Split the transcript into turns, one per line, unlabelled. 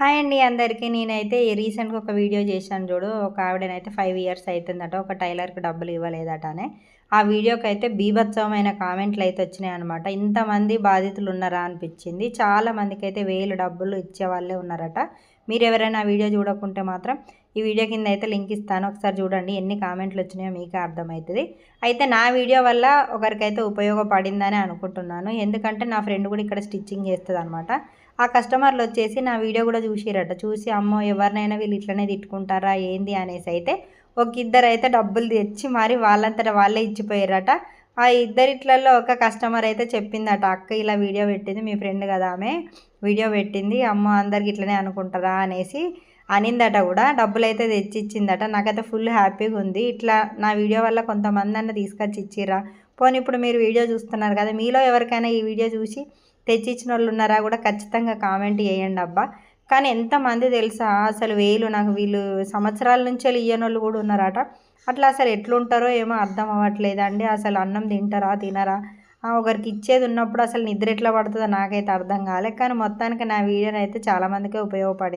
Hi అండి అందరికీ. నేనైతే రీసెంట్గా ఒక వీడియో చేశాను చూడు. ఒక ఆవిడనైతే ఫైవ్ ఇయర్స్ అవుతుందట ఒక టైలర్కి డబ్బులు ఇవ్వలేదట అనే ఆ వీడియోకి అయితే బీభత్సవమైన కామెంట్లు అయితే వచ్చినాయి అనమాట ఇంతమంది బాధితులు ఉన్నారా అనిపించింది. చాలా మందికి అయితే వేలు డబ్బులు ఇచ్చే వాళ్ళే ఉన్నారట. మీరు ఎవరైనా వీడియో చూడకుంటే మాత్రం ఈ వీడియో కింద అయితే లింక్ ఇస్తాను. ఒకసారి చూడండి ఎన్ని కామెంట్లు వచ్చినాయో మీకే అర్థమవుతుంది. అయితే నా వీడియో వల్ల ఒకరికైతే ఉపయోగపడిందని అనుకుంటున్నాను. ఎందుకంటే నా ఫ్రెండ్ కూడా ఇక్కడ స్టిచ్చింగ్ చేస్తుంది అనమాట ఆ కస్టమర్లు వచ్చేసి నా వీడియో కూడా చూసిరట. చూసి అమ్మో ఎవరినైనా వీళ్ళు ఇట్లనే తిట్టుకుంటారా ఏంది అనేసి అయితే ఒక ఇద్దరు అయితే డబ్బులు తెచ్చి మరి వాళ్ళంతటా వాళ్ళే ఇచ్చిపోయారట. ఆ ఇద్దరిట్లలో ఒక కస్టమర్ అయితే చెప్పిందట అక్క ఇలా వీడియో పెట్టింది మీ ఫ్రెండ్ కదా ఆమె వీడియో పెట్టింది అమ్మ అందరికి ఇట్లనే అనుకుంటారా అనేసి అనిందట కూడా. డబ్బులు అయితే నాకైతే ఫుల్ హ్యాపీగా ఉంది ఇట్లా నా వీడియో వల్ల కొంతమంది అన్న తీసుకొచ్చి ఇచ్చిరా పోనీ ఇప్పుడు మీరు వీడియో చూస్తున్నారు కదా మీలో ఎవరికైనా ఈ వీడియో చూసి తెచ్చిచ్చిన వాళ్ళు ఉన్నారా కూడా ఖచ్చితంగా కామెంట్ చేయండి అబ్బా. కానీ ఎంతమంది తెలుసా అసలు వేలు నాకు వీళ్ళు సంవత్సరాల నుంచి ఇయ్యని వాళ్ళు కూడా ఉన్నారట. అట్లా అసలు ఎట్లుంటారో ఏమో అర్థం అవ్వట్లేదండి. అసలు అన్నం తింటారా తినరా? ఒకరికి ఇచ్చేది ఉన్నప్పుడు అసలు నిద్ర ఎట్లా పడుతుందో నాకైతే అర్థం కాలే. కానీ మొత్తానికి నా వీడియోని అయితే చాలామందికే ఉపయోగపడింది.